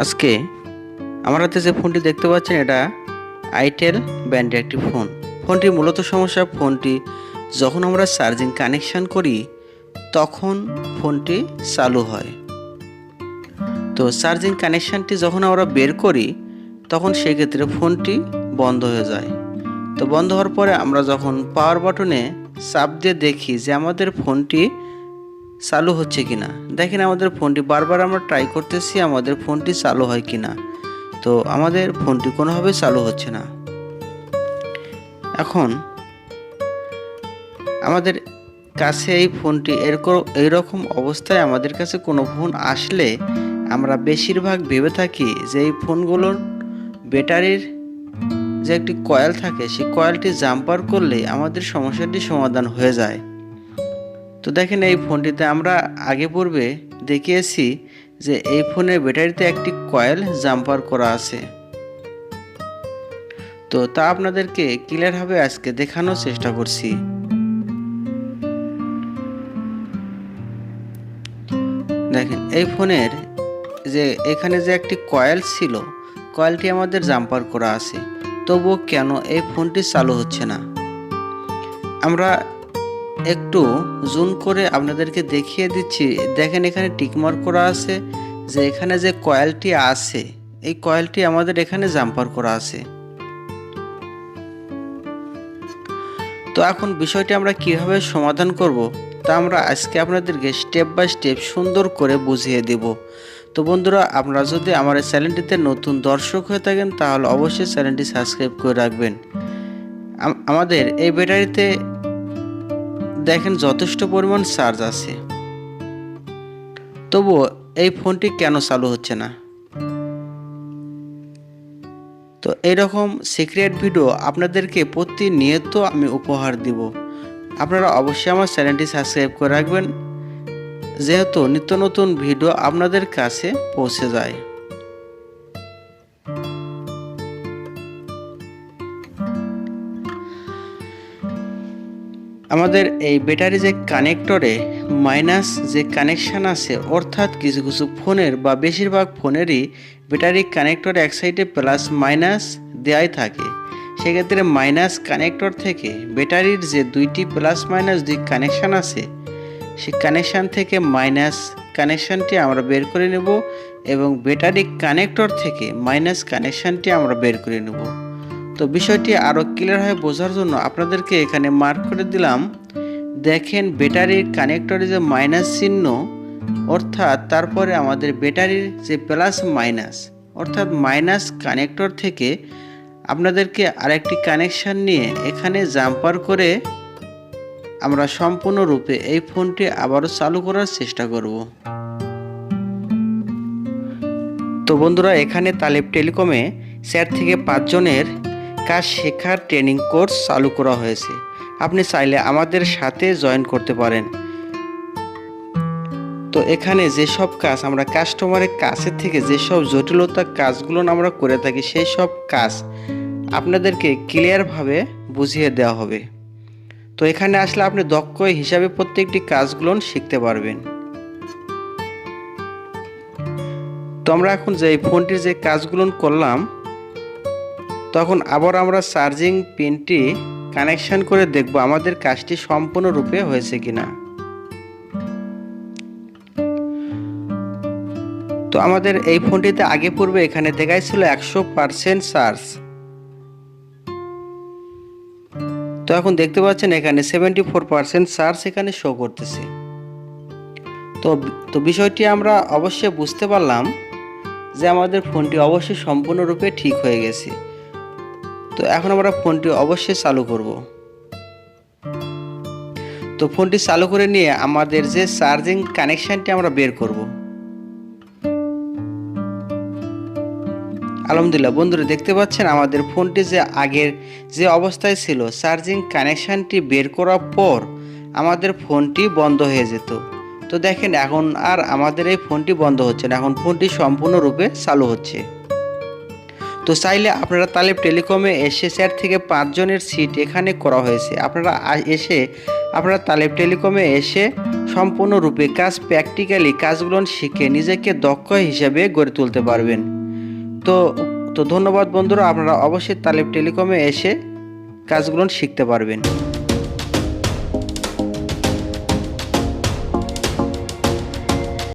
আজকে আমার হাতে যে ফোনটি দেখতে পাচ্ছেন, এটা আইটেল ব্র্যান্ডের একটি ফোন। ফোনটির মূলত সমস্যা, ফোনটি যখন আমরা চার্জিং কানেকশান করি, তখন ফোনটি চালু হয়। তো চার্জিং কানেকশানটি যখন আমরা বের করি, তখন সেক্ষেত্রে ফোনটি বন্ধ হয়ে যায়। তো বন্ধ হওয়ার পরে আমরা যখন পাওয়ার বাটনে চাপ দিয়ে দেখি যে আমাদের ফোনটি চালু হচ্ছে কিনা? দেখেন আমাদের ফোনটি, বারবার আমরা ট্রাই করতেছি, আমাদের ফোনটি চালু হয় কিনা? তো আমাদের ফোনটি কোনোভাবে চালু হচ্ছে না। এখন, আমাদের কাছে এই ফোনটি এরকম, এইরকম অবস্থায় আমাদের কাছে কোনো ফোন আসলে আমরা বেশিরভাগ ভেবে থাকি যে এই ফোনগুলোর ব্যাটারির যে একটি কয়েল থাকে, সেই কয়েলটি জাম্পার করলে আমাদের সমস্যাটি সমাধান হয়ে যায়। তো দেখেন এই ফোনটিতে আমরা আগে পূর্বে দেখিয়েছি যে এই ফোনের ব্যাটারিতে একটি কয়েল জাম্পার করা আছে। তো তা আপনাদেরকে ক্লিয়ারভাবে আজকে দেখানোর চেষ্টা করছি। দেখেন এই ফোনের যে এখানে যে একটি কয়েল ছিল কয়েলটি আমাদের জাম্পার করা আছে। তবুও কেন এই ফোনটি চালু হচ্ছে না? আমরা একটু জুম করে আপনাদেরকে দেখিয়ে দিচ্ছি। দেখেন এখানে টিকমার্ক করা আছে যে এখানে যে কয়েলটি আছে, এই কয়েলটি আমাদের এখানে জাম্পার করা আছে। তো এখন বিষয়টি আমরা কীভাবে সমাধান করব, তা আমরা আজকে আপনাদেরকে স্টেপ বাই স্টেপ সুন্দর করে বুঝিয়ে দেব। তো বন্ধুরা, আপনারা যদি আমার এই চ্যানেলটিতে নতুন দর্শক হয়ে থাকেন, তাহলে অবশ্যই চ্যানেলটি সাবস্ক্রাইব করে রাখবেন। আমাদের এই ব্যাটারিতে দেখেন যথেষ্ট পরিমাণ চার্জ আছে। তবুও এই ফোনটি কেন চালু হচ্ছে না? তো এইরকম সিক্রেট ভিডিও আপনাদেরকে প্রতিনিয়ত আমি উপহার দিব। আপনারা অবশ্যই আমার চ্যানেলটি সাবস্ক্রাইব করে রাখবেন, যেহেতু নিত্য নতুন ভিডিও আপনাদের কাছে পৌঁছে যায়। আমাদের এই ব্যাটারি যে কানেক্টরে মাইনাস যে কানেকশান আছে, অর্থাৎ কিছু কিছু ফোনের বা বেশিরভাগ ফোনেরই ব্যাটারি কানেক্টর এক সাইডে প্লাস মাইনাস দেওয়াই থাকে। সেক্ষেত্রে মাইনাস কানেক্টর থেকে ব্যাটারির যে দুইটি প্লাস মাইনাস দুই কানেকশান আছে, সেই কানেকশান থেকে মাইনাস কানেকশানটি আমরা বের করে নেব এবং ব্যাটারি কানেক্টর থেকে মাইনাস কানেকশানটি আমরা বের করে নেব। তো বিষয়টি আরও ক্লিয়ারভাবে বোঝার জন্য আপনাদেরকে এখানে মার্ক করে দিলাম। দেখেন ব্যাটারির কানেক্টরে যে মাইনাস চিহ্ন, অর্থাৎ তারপরে আমাদের ব্যাটারির যে প্লাস মাইনাস অর্থাৎ মাইনাস কানেক্টর থেকে আপনাদেরকে আরেকটি কানেকশান নিয়ে এখানে জাম্পার করে আমরা সম্পূর্ণরূপে এই ফোনটি আবারও চালু করার চেষ্টা করব। তো বন্ধুরা, এখানে তালেব টেলিকমে চার থেকে পাঁচজনের কাজ শেখার ট্রেনিং কোর্স চালু করা হয়েছে। আপনি চাইলে আমাদের সাথে জয়েন করতে পারেন। তো এখানে যেসব কাজ আমরা কাস্টমারের কাছে থেকে যেসব জটিলতা কাজগুলো আমরা করে থাকি, সেই সব কাজ আপনাদেরকে ক্লিয়ারভাবে বুঝিয়ে দেওয়া হবে। তো এখানে আসলে আপনি দক্ষ হিসাবে প্রত্যেকটি কাজগুলো শিখতে পারবেন। তো আমরা এখন যে ফোনটির যে কাজগুলো করলাম তখন আবার আমরা চার্জিং পিনটি কানেকশন করে দেখব আমাদের কাজটি সম্পূর্ণরূপে হয়েছে কিনা। তো আমাদের এই ফোনটিতে আগে পূর্বে এখানে দেখাইছিল একশো পার্সেন্ট চার্জ। তো এখন দেখতে পাচ্ছেন এখানে সেভেন্টি ফোর পার্সেন্ট চার্জ এখানে শো করতেছে। তো তো বিষয়টি আমরা অবশ্যই বুঝতে পারলাম যে আমাদের ফোনটি অবশ্যই সম্পূর্ণরূপে ঠিক হয়ে গেছে। তো এখন আমরা ফোনটি অবশ্যই চালু করব। তো ফোনটি চালু করে নিয়ে আমাদের যে চার্জিং কানেকশানটি আমরা বের করব। আলহামদুলিল্লাহ, বন্ধুরা দেখতে পাচ্ছেন আমাদের ফোনটি যে আগের যে অবস্থায় ছিল, চার্জিং কানেকশানটি বের করার পর আমাদের ফোনটি বন্ধ হয়ে যেত। তো দেখেন, এখন আর আমাদের এই ফোনটি বন্ধ হচ্ছে না, এখন ফোনটি সম্পূর্ণরূপে চালু হচ্ছে। তো চাইলে আপনারা তালেব টেলিকমে এসে চার থেকে পাঁচজনের সিট এখানে করা হয়েছে। আপনারা এসে আপনারা তালেব টেলিকমে এসে সম্পূর্ণরূপে কাজ প্র্যাকটিক্যালি কাজগুলো শিখে নিজেকে দক্ষ হিসেবে গড়ে তুলতে পারবেন। তো তো ধন্যবাদ বন্ধুরা, আপনারা অবশ্যই তালেব টেলিকমে এসে কাজগুলো শিখতে পারবেন।